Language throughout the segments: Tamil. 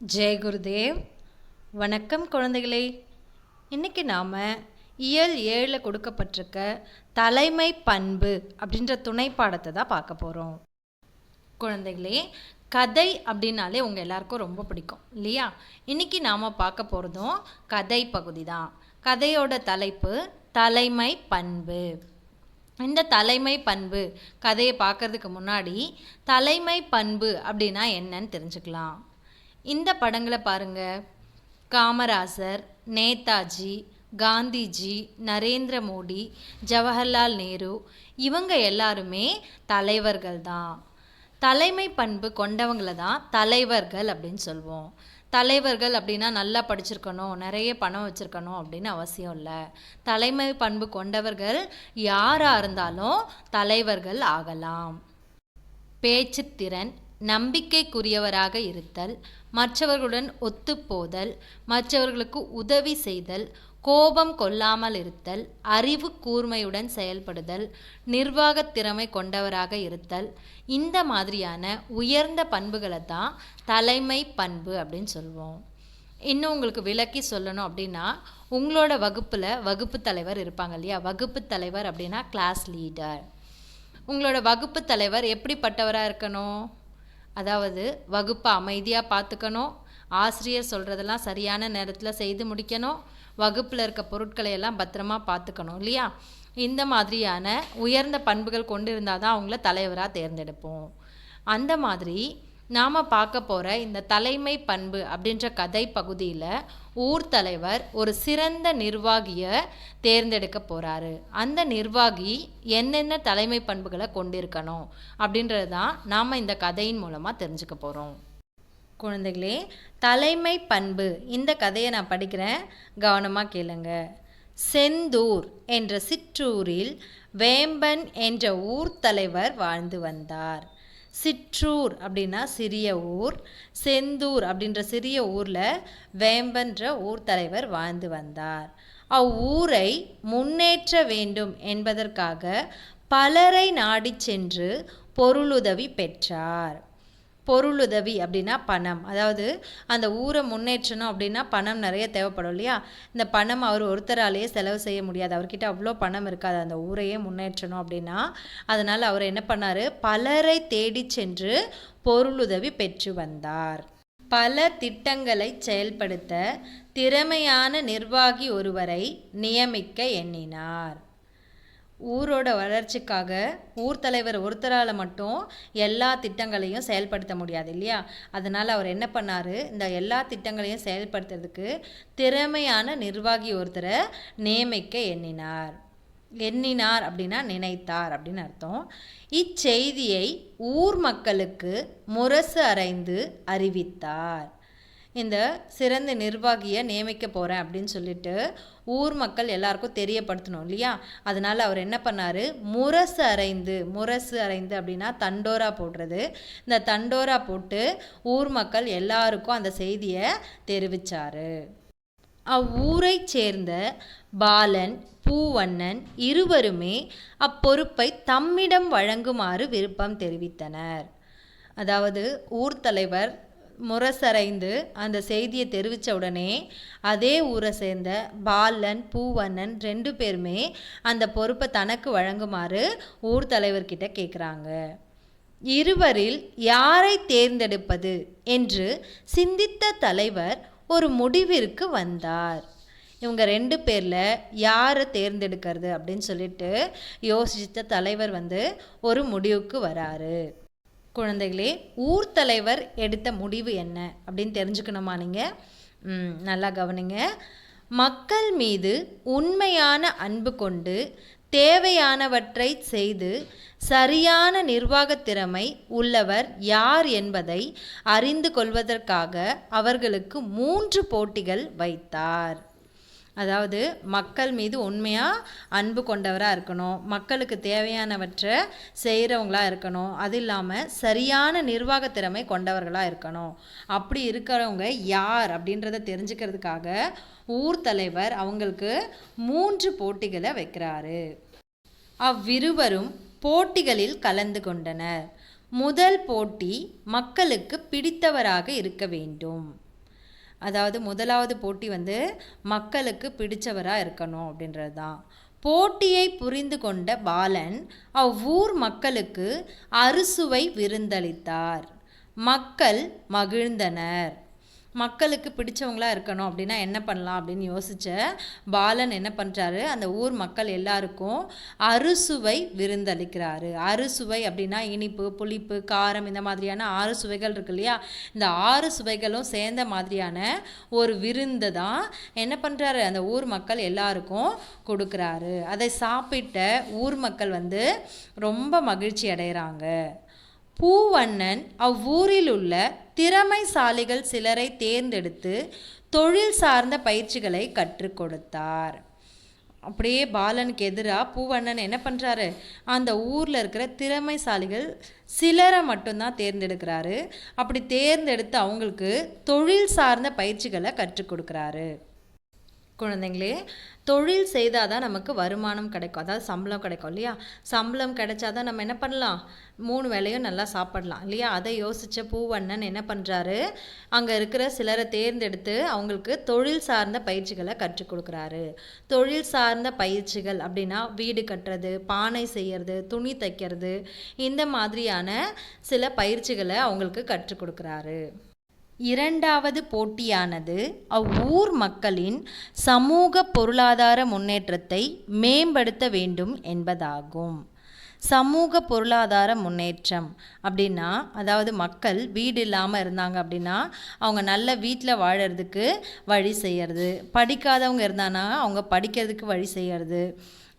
ஜெய் குருதேவ். வணக்கம் குழந்தைகளே. இன்றைக்கி நாம் இயல் ஏழில் கொடுக்கப்பட்டிருக்க தலைமை பண்பு அப்படின்ற துணை பாடத்தை தான் பார்க்க போகிறோம் குழந்தைகளே கதை அப்படின்னாலே உங்கள் எல்லாருக்கும் ரொம்ப பிடிக்கும் இல்லையா? இன்றைக்கி நாம் பார்க்க போகிறதும் கதை பகுதி தான். கதையோட தலைப்பு தலைமை பண்பு. இந்த தலைமை பண்பு கதையை பார்க்கறதுக்கு முன்னாடி தலைமை பண்பு அப்படின்னா என்னன்னு தெரிஞ்சுக்கலாம். இந்த படங்களை பாருங்கள் காமராசர் நேதாஜி காந்திஜி நரேந்திர மோடி ஜவஹர்லால் நேரு இவங்க எல்லாருமே தலைவர்கள் தான். தலைமை பண்பு கொண்டவங்கள தான் தலைவர்கள் அப்படின்னு சொல்லுவோம் தலைவர்கள் அப்படின்னா நல்லா படிச்சிருக்கணும் நிறைய பணம் வச்சுருக்கணும் அப்படின்னு அவசியம் இல்லை. தலைமை பண்பு கொண்டவர்கள் யாராக இருந்தாலும் தலைவர்கள் ஆகலாம். பேச்சுத்திறன் நம்பிக்கைக்குரியவராக இருத்தல் மற்றவர்களுடன் ஒத்துப்போதல் மற்றவர்களுக்கு உதவி செய்தல் கோபம் கொள்ளாமல் இருத்தல் அறிவு கூர்மையுடன் செயல்படுதல் நிர்வாகத் திறமை கொண்டவராக இருத்தல். இந்த மாதிரியான உயர்ந்த பண்புகளை தான் தலைமை பண்பு அப்படின்னு சொல்லுவோம் இன்னும் உங்களுக்கு விளக்கி சொல்லணும் அப்படின்னா உங்களோட வகுப்பில் வகுப்பு தலைவர் இருப்பாங்க இல்லையா? வகுப்பு தலைவர் அப்படின்னா கிளாஸ் லீடர் உங்களோட வகுப்பு தலைவர் எப்படிப்பட்டவராக இருக்கணும்? அதாவது வகுப்பை அமைதியாக பார்த்துக்கணும். ஆசிரியர் சொல்கிறதெல்லாம் சரியான நேரத்தில் செய்து முடிக்கணும். வகுப்பில் இருக்க பொருட்களை எல்லாம் பத்திரமா பார்த்துக்கணும் இல்லையா? இந்த மாதிரியான உயர்ந்த பண்புகள் கொண்டு இருந்தால் தான் அவங்கள தலைவராக தேர்ந்தெடுப்போம். அந்த மாதிரி நாம் பார்க்க போகிற இந்த தலைமை பண்பு அப்படின்ற கதை பகுதியில் ஊர் தலைவர் ஒரு சிறந்த நிர்வாகியை தேர்ந்தெடுக்க போகிறாரு அந்த நிர்வாகி என்னென்ன தலைமை பண்புகளை கொண்டிருக்கணும் அப்படின்றது தான் நாம் இந்த கதையின் மூலமாக தெரிஞ்சுக்க போகிறோம் குழந்தைகளே தலைமை பண்பு. இந்த கதையை நான் படிக்கிறேன். கவனமாக கேளுங்க. செந்தூர் என்ற சிற்றூரில் வேம்பன் என்ற ஊர் தலைவர் வாழ்ந்து வந்தார். சிற்றூர் அப்படின்னா சிறிய ஊர் செந்தூர் அப்படின்ற சிறிய ஊரில் வேம்பன்ற ஊர் தலைவர் வாழ்ந்து வந்தார். அவ்வூரை முன்னேற்ற வேண்டும் என்பதற்காக பலரை நாடிச் சென்று பொருளுதவி பெற்றார். பொருளுதவி அப்படின்னா பணம். அதாவது அந்த ஊரை முன்னேற்றணும் அப்படின்னா பணம் நிறைய தேவைப்படும் இல்லையா? இந்த பணம் அவர் ஒருத்தராலேயே செலவு செய்ய முடியாது. அவர்கிட்ட அவ்வளோ பணம் இருக்காது. அந்த ஊரையே முன்னேற்றணும் அப்படின்னா அதனால் அவர் என்ன பண்ணார்? பலரை தேடி சென்று பொருளுதவி பெற்று வந்தார். பல திட்டங்களை செயல்படுத்த திறமையான நிர்வாகி ஒருவரை நியமிக்க எண்ணினார். ஊரோட வளர்ச்சிக்காக ஊர் தலைவர் ஒருத்தரால் மட்டும் எல்லா திட்டங்களையும் செயல்படுத்த முடியாது இல்லையா? அதனால் அவர் என்ன பண்ணார்? இந்த எல்லா திட்டங்களையும் செயல்படுத்துறதுக்கு திறமையான நிர்வாகி ஒருத்தரை நியமிக்க எண்ணினார். எண்ணினார் அப்படின்னா நினைத்தார் அப்படின்னு அர்த்தம். இச்செய்தியை ஊர் மக்களுக்கு முரசு அறைந்து அறிவித்தார். இந்த சிறந்த நிர்வாகியை நியமிக்க போகிறேன் அப்படின்னு சொல்லிட்டு ஊர் மக்கள் எல்லாருக்கும் தெரியப்படுத்தணும் இல்லையா? அதனால் அவர் என்ன பண்ணார்? முரசு அரைந்து முரசு அரைந்து அப்படின்னா தண்டோரா போடுறது. இந்த தண்டோரா போட்டு ஊர் மக்கள் எல்லாருக்கும் அந்த செய்தியை தெரிவித்தார் அவ்வூரை சேர்ந்த பாலன் பூவண்ணன் இருவருமே அப்பொறுப்பை தம்மிடம் வழங்குமாறு விருப்பம் தெரிவித்தனர். அதாவது ஊர் தலைவர் முரசறைந்து அந்த செய்தியை தெரிவித்த உடனே அதே ஊரை சேர்ந்த பாலன் பூவண்ணன் ரெண்டு பேருமே அந்த பொறுப்பை தனக்கு வழங்குமாறு ஊர் தலைவர்கிட்ட கேட்குறாங்க இருவரில் யாரை தேர்ந்தெடுப்பது என்று சிந்தித்த தலைவர் ஒரு முடிவிற்கு வந்தார். இவங்க ரெண்டு பேரில் யாரை தேர்ந்தெடுக்கிறது அப்படின்னு சொல்லிட்டு யோசித்த தலைவர் வந்து ஒரு முடிவுக்கு வராரு. குழந்தைகளே ஊர் தலைவர் எடுத்த முடிவு என்ன? அப்படின்னு தெரிஞ்சுக்கணுமா நீங்கள் நல்லா கவனிங்க. மக்கள் மீது உண்மையான அன்பு கொண்டு தேவையானவற்றை செய்து சரியான நிர்வாக திறமை உள்ளவர் யார் என்பதை அறிந்து கொள்வதற்காக அவர்களுக்கு மூன்று போட்டிகள் வைத்தார். அதாவது மக்கள் மீது உண்மையாக அன்பு கொண்டவராக இருக்கணும். மக்களுக்கு தேவையானவற்றை செய்கிறவங்களாக இருக்கணும். அது இல்லாமல் சரியான நிர்வாக திறமை கொண்டவர்களாக இருக்கணும். அப்படி இருக்கிறவங்க யார் அப்படின்றத தெரிஞ்சுக்கிறதுக்காக ஊர் தலைவர் அவங்களுக்கு மூன்று போட்டிகளை வைக்கிறாரு. அவ்விருவரும் போட்டிகளில் கலந்து கொண்டனர். முதல் போட்டி மக்களுக்கு பிடித்தவராக இருக்க வேண்டும். அதாவது முதலாவது போட்டி வந்து மக்களுக்கு பிடிச்சவராக இருக்கணும் அப்படின்றது தான் போட்டியை புரிந்து கொண்ட பாலன் அவ்வூர் மக்களுக்கு அறுசுவை விருந்தளித்தார். மக்கள் மகிழ்ந்தனர். மக்களுக்கு பிடிச்சவங்களாக இருக்கணும். அப்படின்னா என்ன பண்ணலாம் அப்படின்னு யோசிச்ச பாலன் என்ன பண்ணுறாரு அந்த ஊர் மக்கள் எல்லாருக்கும் அறுசுவை விருந்தளிக்கிறாரு. அறுசுவை அப்படின்னா இனிப்பு புளிப்பு காரம் இந்த மாதிரியான ஆறு சுவைகள் இருக்கு இல்லையா? இந்த ஆறு சுவைகளும் சேர்ந்த மாதிரியான ஒரு விருந்து தான் என்ன பண்ணுறாரு அந்த ஊர் மக்கள் எல்லாருக்கும் கொடுக்குறாரு. அதை சாப்பிட்ட ஊர் மக்கள் வந்து ரொம்ப மகிழ்ச்சி அடைகிறாங்க. பூவண்ணன் அவ்வூரில் உள்ள திறமைசாலிகள் சிலரை தேர்ந்தெடுத்து தொழில் சார்ந்த பயிற்சிகளை கற்றுக் கொடுத்தார். அப்படியே பாலனுக்கு எதிராக பூவண்ணன் என்ன பண்ணுறாரு அந்த ஊரில் இருக்கிற திறமைசாலிகள் சிலரை மட்டும்தான் தேர்ந்தெடுக்கிறாரு. அப்படி தேர்ந்தெடுத்து அவங்களுக்கு தொழில் சார்ந்த பயிற்சிகளை கற்றுக் கொடுக்குறாரு. குழந்தைங்களே தொழில் செய்தால் தான் நமக்கு வருமானம் கிடைக்கும். அதாவது சம்பளம் கிடைக்கும் இல்லையா? சம்பளம் கிடைச்சா தான் நம்ம என்ன பண்ணலாம்? மூணு வேளையும் நல்லா சாப்பிடலாம் இல்லையா? அதை யோசித்த பூவண்ணன் என்ன பண்ணுறாரு அங்கே இருக்கிற சிலரை தேர்ந்தெடுத்து அவங்களுக்கு தொழில் சார்ந்த பயிற்சிகளை கற்றுக் கொடுக்குறாரு. தொழில் சார்ந்த பயிற்சிகள் அப்படின்னா வீடு கட்டுறது பானை செய்கிறது துணி தைக்கிறது இந்த மாதிரியான சில பயிற்சிகளை அவங்களுக்கு கற்றுக் கொடுக்குறாரு. இரண்டாவது போட்டியானது அவ்வூர் மக்களின் சமூக பொருளாதார முன்னேற்றத்தை மேம்படுத்த வேண்டும் என்பதாகும். சமூக பொருளாதார முன்னேற்றம் அப்படின்னா அதாவது மக்கள் வீடு இல்லாமல் இருந்தாங்க அப்படின்னா அவங்க நல்ல வீட்டில் வாழறதுக்கு வழி செய்யறது. படிக்காதவங்க இருந்தானா அவங்க படிக்கிறதுக்கு வழி செய்யறது.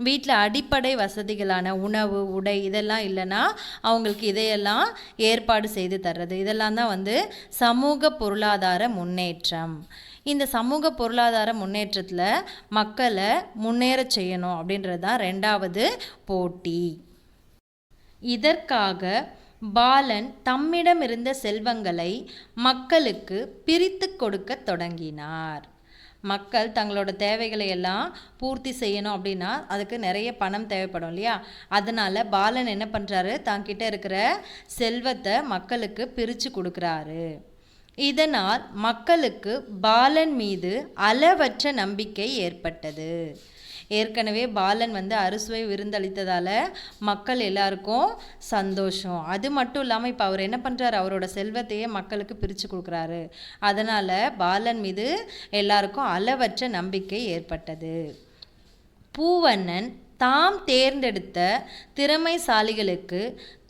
வீட்டில் அடிப்படை வசதிகளான உணவு உடை இதெல்லாம் இல்லைன்னா அவங்களுக்கு இதையெல்லாம் ஏற்பாடு செய்து தர்றது. இதெல்லாம் தான் வந்து சமூக பொருளாதார முன்னேற்றம். இந்த சமூக பொருளாதார முன்னேற்றத்தில் மக்களை முன்னேற செய்யணும் அப்படின்றது தான் ரெண்டாவது போட்டி. இதற்காக பாலன் தம்மிடம் இருந்த செல்வங்களை மக்களுக்கு பிரித்து கொடுக்க தொடங்கினார். மக்கள் தங்களோட தேவைகளை எல்லாம் பூர்த்தி செய்யணும் அப்படின்னா அதுக்கு நிறைய பணம் தேவைப்படும் இல்லையா? அதனால் பாலன் என்ன பண்ணுறாரு தங்கிட்ட இருக்கிற செல்வத்தை மக்களுக்கு பிரித்து கொடுக்குறாரு. இதனால் மக்களுக்கு பாலன் மீது அளவற்ற நம்பிக்கை ஏற்பட்டது. ஏற்கனவே பாலன் வந்து அறுசுவை விருந்தளித்ததால் மக்கள் எல்லாருக்கும் சந்தோஷம். அது மட்டும் இல்லாமல் இப்போ அவர் என்ன பண்ணுறாரு அவரோட செல்வத்தையே மக்களுக்கு பிரித்து கொடுக்குறாரு. அதனால் பாலன் மீது எல்லாருக்கும் அளவற்ற நம்பிக்கை ஏற்பட்டது. பூவண்ணன் தாம் தேர்ந்தெடுத்த திறமைசாலிகளுக்கு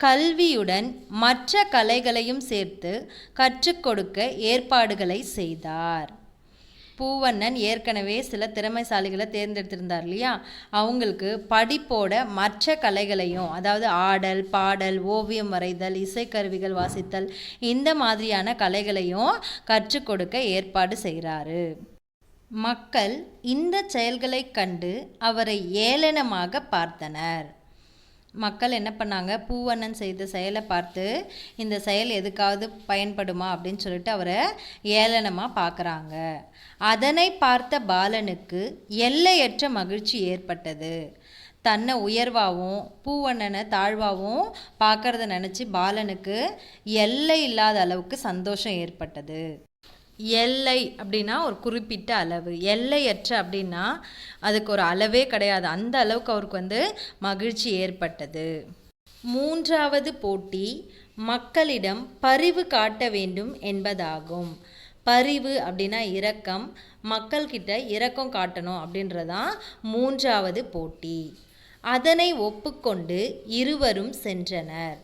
கல்வியுடன் மற்ற கலைகளையும் சேர்த்து கற்றுக் கொடுக்க ஏற்பாடுகளை செய்தார். பூவண்ணன் ஏற்கனவே சில திறமைசாலிகளை தேர்ந்தெடுத்திருந்தார் இல்லையா? அவங்களுக்கு படிப்போட மற்ற கலைகளையும் அதாவது ஆடல் பாடல் ஓவியம் வரைதல் இசைக்கருவிகள் வாசித்தல் இந்த மாதிரியான கலைகளையும் கற்றுக் கொடுக்க ஏற்பாடு செய்கிறாரு. மக்கள் இந்த செயல்களைக் கண்டு அவரை ஏளனமாக பார்த்தனர். மக்கள் என்ன பண்ணாங்க? பூவண்ணன் செய்த செயலை பார்த்து இந்த செயல் எதுக்காவது பயன்படுமா அப்படின்னு சொல்லிட்டு அவரை ஏளனமாக பார்க்குறாங்க. அதனை பார்த்த பாலனுக்கு எல்லையற்ற மகிழ்ச்சி ஏற்பட்டது. தன்னை உயர்வாகவும் பூவண்ணனை தாழ்வாகவும் பார்க்கறத நினச்சி பாலனுக்கு எல்லை இல்லாத அளவுக்கு சந்தோஷம் ஏற்பட்டது. எல்லை அப்படின்னா ஒரு குறிப்பிட்ட அளவு. எல்லையற்ற அப்படின்னா அதுக்கு ஒரு அளவே கிடையாது. அந்த அளவுக்கு அவருக்கு வந்து மகிழ்ச்சி ஏற்பட்டது. மூன்றாவது போட்டி மக்களிடம் பரிவு காட்ட வேண்டும் என்பதாகும். பரிவு அப்படின்னா இரக்கம். மக்கள்கிட்ட இரக்கம் காட்டணும் அப்படின்றதான் மூன்றாவது போட்டி. அதனை ஒப்புக்கொண்டு இருவரும் சென்றனர்.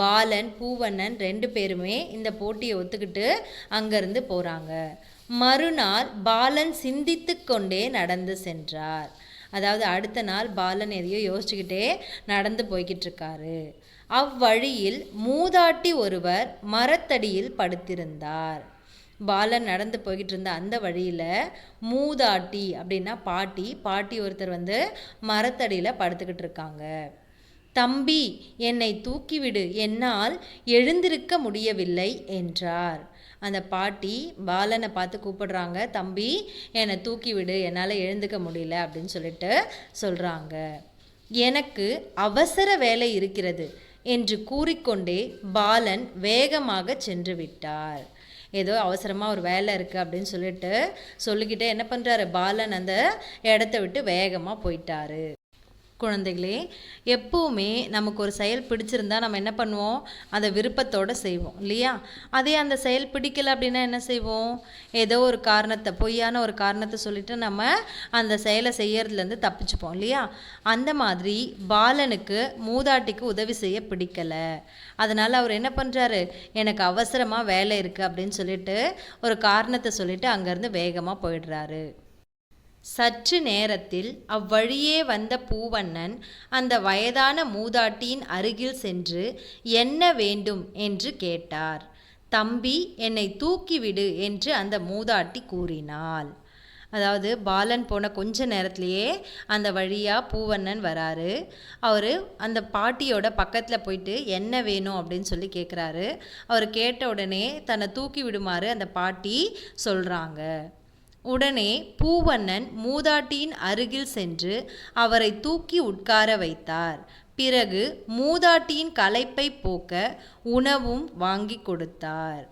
பாலன் பூவண்ணன் ரெண்டு பேருமே இந்த போட்டியை ஒத்துக்கிட்டு அங்கேருந்து போகிறாங்க மறுநாள் பாலன் சிந்தித்து கொண்டே நடந்து சென்றார். அதாவது அடுத்த நாள் பாலன் எதையோ யோசிச்சுக்கிட்டே நடந்து போய்கிட்டு இருக்காரு. அவ்வழியில் மூதாட்டி ஒருவர் மரத்தடியில் படுத்திருந்தார். பாலன் நடந்து போய்கிட்டு இருந்த அந்த வழியில் மூதாட்டி அப்படின்னா பாட்டி பாட்டி ஒருத்தர் வந்து மரத்தடியில் படுத்துக்கிட்டு இருக்காங்க. தம்பி என்னை தூக்கிவிடு என்னால் எழுந்திருக்க முடியவில்லை என்றார். அந்த பாட்டி பாலனை பார்த்து கூப்பிடுறாங்க தம்பி என்னை தூக்கிவிடு என்னால் எழுந்துக்க முடியல அப்படின்னு சொல்லிட்டு சொல்கிறாங்க எனக்கு அவசர வேலை இருக்கிறது என்று கூறிக்கொண்டே பாலன் வேகமாக சென்று விட்டார். ஏதோ அவசரமாக ஒரு வேலை இருக்குது அப்படின்னு சொல்லிட்டு சொல்லிக்கிட்டே என்ன பண்ணுறாரு பாலன் அந்த இடத்த விட்டு வேகமாக போயிட்டாரு. குழந்தைகளே எப்போவுமே நமக்கு ஒரு செயல் பிடிச்சிருந்தா நம்ம என்ன பண்ணுவோம்? அதை விருப்பத்தோடு செய்வோம் இல்லையா? அதே அந்த செயல் பிடிக்கல அப்படின்னா என்ன செய்வோம்? ஏதோ ஒரு காரணத்தை பொய்யான ஒரு காரணத்தை சொல்லிட்டு நம்ம அந்த செயலை செய்யறதுலேருந்து தப்பிச்சுப்போம் இல்லையா? அந்த மாதிரி பாலனுக்கு மூதாட்டிக்கு உதவி செய்ய பிடிக்கலை. அதனால் அவர் என்ன பண்ணுறாரு எனக்கு அவசரமாக வேலை இருக்குது அப்படின்னு சொல்லிட்டு ஒரு காரணத்தை சொல்லிட்டு அங்கேருந்து வேகமாக போயிடுறாரு. சற்று நேரத்தில் அவ்வழியே வந்த பூவண்ணன் அந்த வயதான மூதாட்டியின் அருகில் சென்று என்ன வேண்டும்? என்று கேட்டார். தம்பி என்னை தூக்கிவிடு என்று அந்த மூதாட்டி கூறினாள். அதாவது பாலன் போன கொஞ்ச நேரத்திலேயே அந்த வழியாக பூவண்ணன் வராரு. அவர் அந்த பாட்டியோட பக்கத்தில் போயிட்டு என்ன வேணும்? அப்படின்னு சொல்லி கேட்குறாரு அவர் கேட்ட உடனே தன்னை தூக்கி விடுமாறு அந்த பாட்டி சொல்கிறாங்க உடனே பூவண்ணன் மூதாட்டியின் அருகில் சென்று அவரை தூக்கி உட்கார வைத்தார். பிறகு மூதாட்டியின் களைப்பை போக்க உணவும் வாங்கி கொடுத்தார்.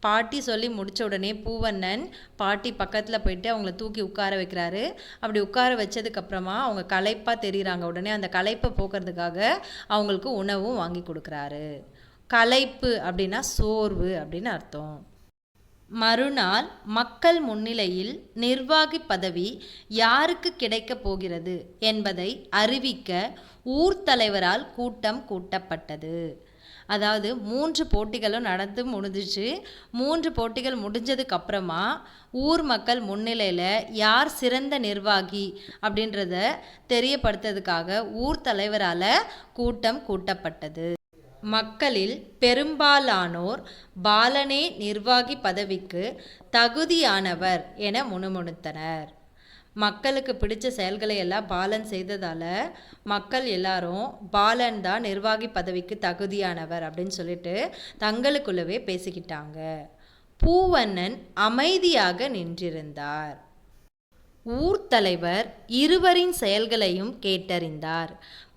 பாட்டி சொல்லி முடித்த உடனே பூவண்ணன் பாட்டி பக்கத்தில் போயிட்டு அவங்கள தூக்கி உட்கார வைக்கிறாரு. அப்படி உட்கார வச்சதுக்கப்புறமா அவங்க களைப்பாக தெரிகிறாங்க உடனே அந்த களைப்பை போக்குறதுக்காக அவங்களுக்கு உணவும் வாங்கி கொடுக்குறாரு. களைப்பு அப்படின்னா சோர்வு அப்படின்னு அர்த்தம். மறுநாள் மக்கள் முன்னிலையில் நிர்வாகி பதவி யாருக்கு கிடைக்கப் போகிறது என்பதை அறிவிக்க ஊர் தலைவரால் கூட்டம் கூட்டப்பட்டது. அதாவது மூன்று போட்டிகளும் நடந்து முடிஞ்சிச்சு. மூன்று போட்டிகள் முடிஞ்சதுக்கப்புறமா ஊர் மக்கள் முன்னிலையில் யார் சிறந்த நிர்வாகி அப்படின்றத தெரியப்படுத்துறதுக்காக ஊர் தலைவரால் கூட்டம் கூட்டப்பட்டது. மக்களில் பெரும்பாலானோர் பாலனே நிர்வாகி பதவிக்கு தகுதியானவர் என முணுமுணுத்தனர். மக்களுக்கு பிடிச்ச செயல்களை எல்லாம் பாலன் செய்ததால் மக்கள் எல்லாரும் பாலன் தான் நிர்வாகி பதவிக்கு தகுதியானவர் அப்படின்னு சொல்லிட்டு தங்களுக்குள்ளவே பேசிக்கிட்டாங்க. பூவண்ணன் அமைதியாக நின்றிருந்தார். ஊர் தலைவர் இருவரின் செயல்களையும் கேட்டறிந்தார்.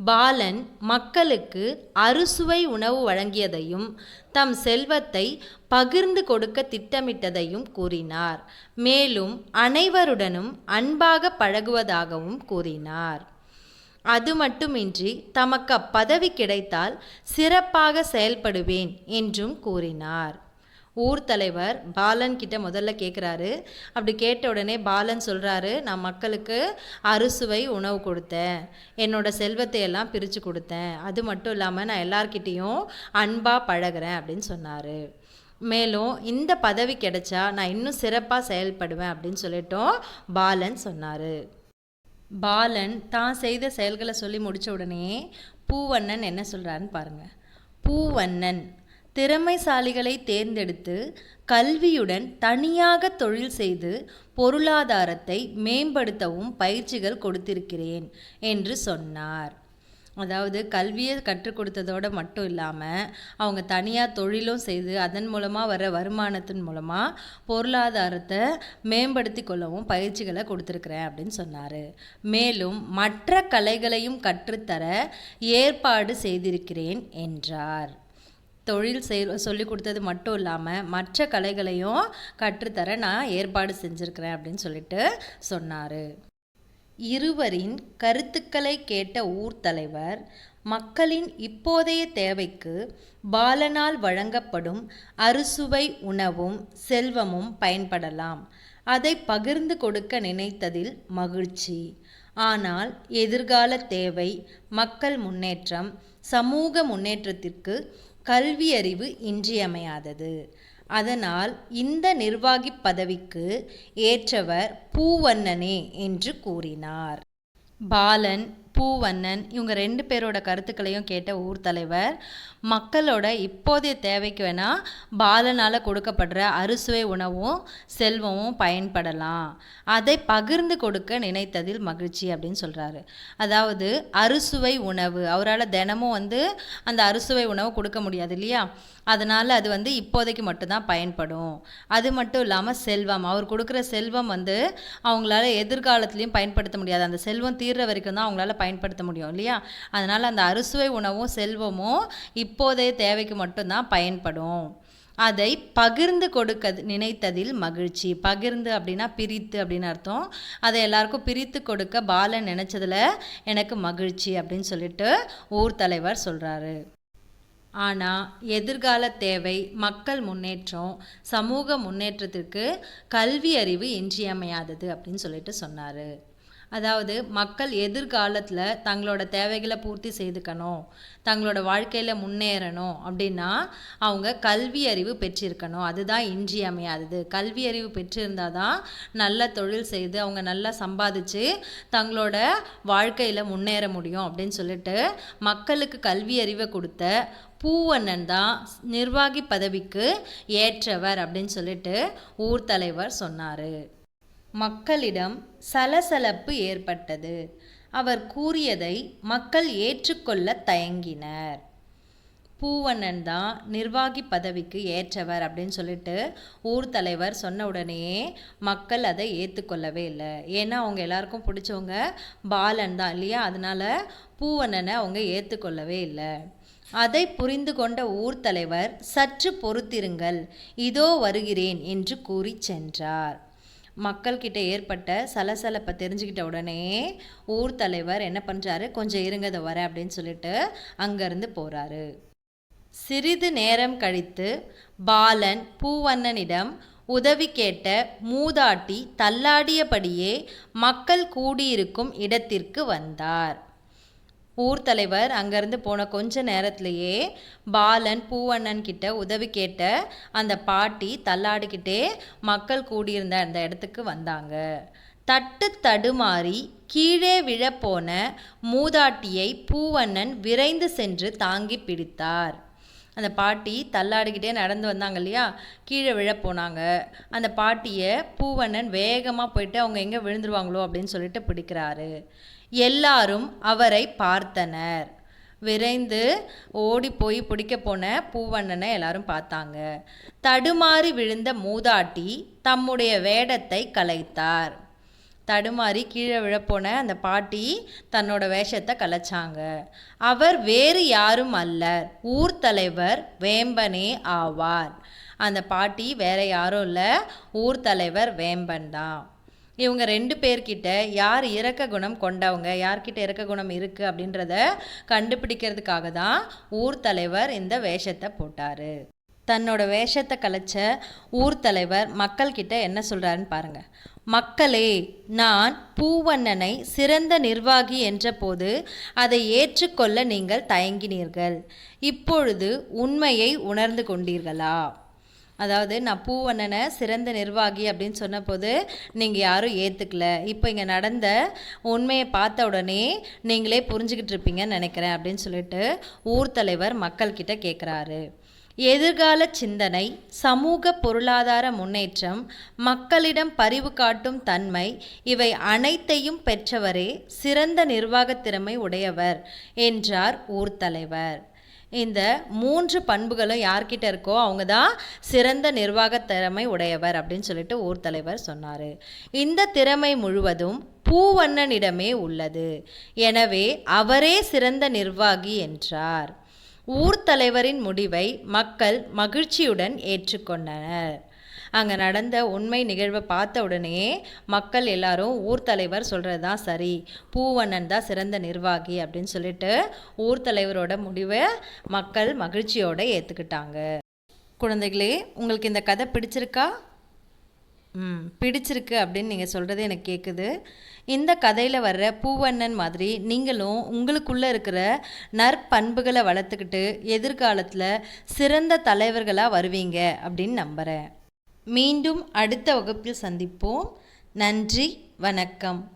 பாலன் மக்களுக்கு அறுசுவை உணவு வழங்கியதையும் தம் செல்வத்தை பகிர்ந்து கொடுக்க திட்டமிட்டதையும் கூறினார். மேலும் அனைவருடனும் அன்பாக பழகுவதாகவும் கூறினார். அது மட்டுமின்றி தமக்கு அப்பதவி கிடைத்தால் சிறப்பாக செயல்படுவேன் என்றும் கூறினார். ஊர் தலைவர் பாலன் கிட்ட முதல்ல கேட்குறாரு அப்படி கேட்ட உடனே பாலன் சொல்கிறாரு நான் மக்களுக்கு அறுசுவை உணவு கொடுத்தேன். என்னோட செல்வத்தை எல்லாம் பிரித்து கொடுத்தேன். அது மட்டும் இல்லாமல் நான் எல்லார்கிட்டேயும் அன்பாக பழகிறேன் அப்படின்னு சொன்னார். மேலும் இந்த பதவி கிடைச்சா நான் இன்னும் சிறப்பாக செயல்படுவேன் அப்படின்னு சொல்லிட்டோம் பாலன் சொன்னார். பாலன் தான் செய்த செயல்களை சொல்லி முடித்த உடனே பூவண்ணன் என்ன சொல்கிறாருன்னு பாருங்கள் பூவண்ணன். திறமைசாலிகளை தேர்ந்தெடுத்து கல்வியுடன் தனியாக தொழில் செய்து பொருளாதாரத்தை மேம்படுத்தவும் பயிற்சிகள் கொடுத்திருக்கிறேன் என்று சொன்னார். அதாவது கல்வியை கற்றுக் கொடுத்ததோடு மட்டும் இல்லாமல் அவங்க தனியாக தொழிலும் செய்து அதன் மூலமாக வர வருமானத்தின் மூலமாக பொருளாதாரத்தை மேம்படுத்தி கொள்ளவும் பயிற்சிகளை கொடுத்துருக்குறேன் அப்படின்னு சொன்னார். மேலும் மற்ற கலைகளையும் கற்றுத்தர ஏற்பாடு செய்திருக்கிறேன் என்றார். தொழில் செய் சொல்லி கொடுத்தது மட்டும் இல்லாமல் மற்ற கலைகளையும் கற்றுத்தர நான் ஏற்பாடு செஞ்சுருக்கிறேன் அப்படின்னு சொல்லிட்டு சொன்னார். இருவரின் கருத்துக்களை கேட்ட ஊர் தலைவர் மக்களின் இப்போதைய தேவைக்கு பாலனால் வழங்கப்படும் அறுசுவை உணவும் செல்வமும் பயன்படலாம். அதை பகிர்ந்து கொடுக்க நினைத்ததில் மகிழ்ச்சி. ஆனால் எதிர்கால தேவை மக்கள் முன்னேற்றம் சமூக முன்னேற்றத்திற்கு கல்வியறிவு இன்றியமையாதது. அதனால் இந்த நிர்வாகி பதவிக்கு ஏற்றவர் பூவண்ணனே என்று கூறினார். பாலன் பூவண்ணன் இவங்க ரெண்டு பேரோட கருத்துக்களையும் கேட்ட ஊர் தலைவர் மக்களோட இப்போதைய தேவைக்கு வேணால் பாலனால் கொடுக்கப்படுற அறுசுவை உணவும் செல்வமும் பயன்படலாம். அதை பகிர்ந்து கொடுக்க நினைத்ததில் மகிழ்ச்சி அப்படின்னு சொல்கிறாரு அதாவது அறுசுவை உணவு அவரால் தினமும் வந்து அந்த அறுசுவை உணவு கொடுக்க முடியாது இல்லையா? அதனால் அது வந்து இப்போதைக்கு மட்டும்தான் பயன்படும். அது மட்டும் இல்லாமல் செல்வம் அவர் கொடுக்குற செல்வம் வந்து அவங்களால எதிர்காலத்துலேயும் பயன்படுத்த முடியாது. அந்த செல்வம் தீர்ற வரைக்கும் தான் அவங்களால பயன்படுத்த முடியும் இல்லையா? அதனால் அந்த அறுசுவை உணவும் செல்வமும் இப்போதைய தேவைக்கு மட்டும்தான் பயன்படும். அதை பகிர்ந்து கொடுக்க நினைத்ததில் மகிழ்ச்சி. பகிர்ந்து அப்படின்னா பிரித்து அப்படின்னு அர்த்தம். அதை எல்லாருக்கும் பிரித்து கொடுக்க பாலன் நினச்சதில் எனக்கு மகிழ்ச்சி அப்படின்னு சொல்லிட்டு ஊர் தலைவர் சொல்கிறாரு ஆனால் எதிர்கால தேவை மக்கள் முன்னேற்றம் சமூக முன்னேற்றத்திற்கு கல்வி அறிவு இன்றியமையாதது அப்படின்னு சொல்லிட்டு சொன்னார். அதாவது மக்கள் எதிர்காலத்தில் தங்களோட தேவைகளை பூர்த்தி செய்துக்கணும் தங்களோட வாழ்க்கையில் முன்னேறணும் அப்படின்னா அவங்க கல்வி அறிவு பெற்றிருக்கணும். அதுதான் இன்றியமையாதது கல்வி அறிவு பெற்றிருந்தால் தான் நல்ல தொழில் செய்து அவங்க நல்லா சம்பாதிச்சு தங்களோட வாழ்க்கையில் முன்னேற முடியும் அப்படின்னு சொல்லிட்டு மக்களுக்கு கல்வி அறிவை கொடுத்த பூவண்ணன் தான் நிர்வாகி பதவிக்கு ஏற்றவர் அப்படின்னு சொல்லிட்டு ஊர் தலைவர் சொன்னார். மக்களிடம் சலசலப்பு ஏற்பட்டது. அவர் கூறியதை மக்கள் ஏற்றுக்கொள்ள தயங்கினர். பூவண்ணன் தான் நிர்வாகி பதவிக்கு ஏற்றவர் அப்படின்னு சொல்லிட்டு ஊர் தலைவர் சொன்ன உடனேயே மக்கள் அதை ஏற்றுக்கொள்ளவே இல்லை. ஏன்னா அவங்க எல்லாருக்கும் பிடிச்சவங்க பாலன் தான் இல்லையா? அதனால் பூவண்ணனை அவங்க ஏற்றுக்கொள்ளவே இல்லை. அதை புரிந்து கொண்ட ஊர் தலைவர் சற்று பொறுத்திருங்கள் இதோ வருகிறேன் என்று கூறி சென்றார். மக்கள்கிட்ட ஏற்பட்ட சலசலப்பை தெரிஞ்சுக்கிட்ட உடனே ஊர் தலைவர் என்ன பண்ணுறாரு கொஞ்சம் இருங்கதை வர அப்படின்னு சொல்லிட்டு அங்கேருந்து போகிறாரு சிறிது நேரம் கழித்து பாலன் பூவண்ணனிடம் உதவி கேட்ட மூதாட்டி தள்ளாடியபடியே மக்கள் கூடியிருக்கும் இடத்திற்கு வந்தார். ஊர் தலைவர் அங்கேருந்து போன கொஞ்ச நேரத்திலேயே பாலன் பூவண்ணன் கிட்ட உதவி கேட்ட அந்த பாட்டி தள்ளாடிக்கிட்டே மக்கள் கூடியிருந்த அந்த இடத்துக்கு வந்தாங்க. தட்டு தடுமாறி கீழே விழப்போன மூதாட்டியை பூவண்ணன் விரைந்து சென்று தாங்கி பிடித்தார். அந்த பாட்டி தள்ளாடிக்கிட்டே நடந்து வந்தாங்க இல்லையா? கீழே விழ போனாங்க அந்த பாட்டியை பூவண்ணன் வேகமாக போயிட்டு அவங்க எங்கே விழுந்துருவாங்களோ? அப்படின்னு சொல்லிட்டு பிடிக்கிறாரு. எல்லாரும் அவரை பார்த்தனர். விரைந்து ஓடி போய் பிடிக்க போன பூவண்ணனை எல்லாரும் பார்த்தாங்க. தடுமாறி விழுந்த மூதாட்டி தம்முடைய வேடத்தை கலைத்தார். தடுமாறி கீழே விழப்போன அந்த பாட்டி தன்னோட வேஷத்தை கலைச்சாங்க. அவர் வேறு யாரும் அல்லர் ஊர் தலைவர் வேம்பனே ஆவார். அந்த பாட்டி வேற யாரும் இல்லை ஊர் தலைவர் வேம்பன் தான். இவங்க ரெண்டு பேர்கிட்ட யார் இறக்க குணம் கொண்டவங்க யார்கிட்ட இறக்க குணம் இருக்குது அப்படின்றத கண்டுபிடிக்கிறதுக்காக தான் ஊர் தலைவர் இந்த வேஷத்தை போட்டார். தன்னோட வேஷத்தை கலைச்ச ஊர் தலைவர் மக்கள்கிட்ட என்ன சொல்கிறாருன்னு பாருங்கள் மக்களே நான் பூவண்ணனை சிறந்த நிர்வாகி என்றபோது அதை ஏற்றுக்கொள்ள நீங்கள் தயங்கினீர்கள். இப்பொழுது உண்மையை உணர்ந்து கொண்டீர்களா? அதாவது நான் பூவண்ணனை சிறந்த நிர்வாகி அப்படின்னு சொன்னபோது நீங்கள் யாரும் ஏற்றுக்கல இப்போ இங்கே நடந்த உண்மையை பார்த்த உடனே நீங்களே புரிஞ்சுக்கிட்டு இருப்பீங்கன்னு நினைக்கிறேன் அப்படின்னு சொல்லிட்டு ஊர் தலைவர் மக்கள்கிட்ட கேட்குறாரு எதிர்கால சிந்தனை சமூக பொருளாதார முன்னேற்றம் மக்களிடம் பரிவு காட்டும் தன்மை இவை அனைத்தையும் பெற்றவரே சிறந்த நிர்வாகத் திறமை உடையவர் என்றார் ஊர் தலைவர். இந்த மூன்று பண்புகளும் யார்கிட்ட இருக்கோ அவங்க தான் சிறந்த நிர்வாக திறமை உடையவர் அப்படின்னு சொல்லிட்டு ஊர் தலைவர் சொன்னார். இந்த திறமை முழுவதும் பூவண்ணனிடமே உள்ளது. எனவே அவரே சிறந்த நிர்வாகி என்றார். ஊர் தலைவரின் முடிவை மக்கள் மகிழ்ச்சியுடன் ஏற்றுக்கொண்டனர். அங்கே நடந்த உண்மை நிகழ்வை பார்த்த உடனே மக்கள் எல்லாரும் ஊர் தலைவர் சொல்கிறது தான் சரி. பூவண்ணன் தான் சிறந்த நிர்வாகி அப்படின்னு சொல்லிட்டு ஊர் தலைவரோட முடிவை மக்கள் மகிழ்ச்சியோடு ஏற்றுக்கிட்டாங்க குழந்தைகளே உங்களுக்கு இந்த கதை பிடிச்சிருக்கா? ம் பிடிச்சிருக்கு அப்படின்னு நீங்கள் சொல்கிறது எனக்கு கேட்குது இந்த கதையில் வர்ற பூவண்ணன் மாதிரி நீங்களும் உங்களுக்குள்ளே இருக்கிற நற்பண்புகளை வளர்த்துக்கிட்டு எதிர்காலத்தில் சிறந்த தலைவர்களாக வருவீங்க அப்படின்னு நம்புகிறேன் மீண்டும் அடுத்த வகுப்பில் சந்திப்போம். நன்றி வணக்கம்.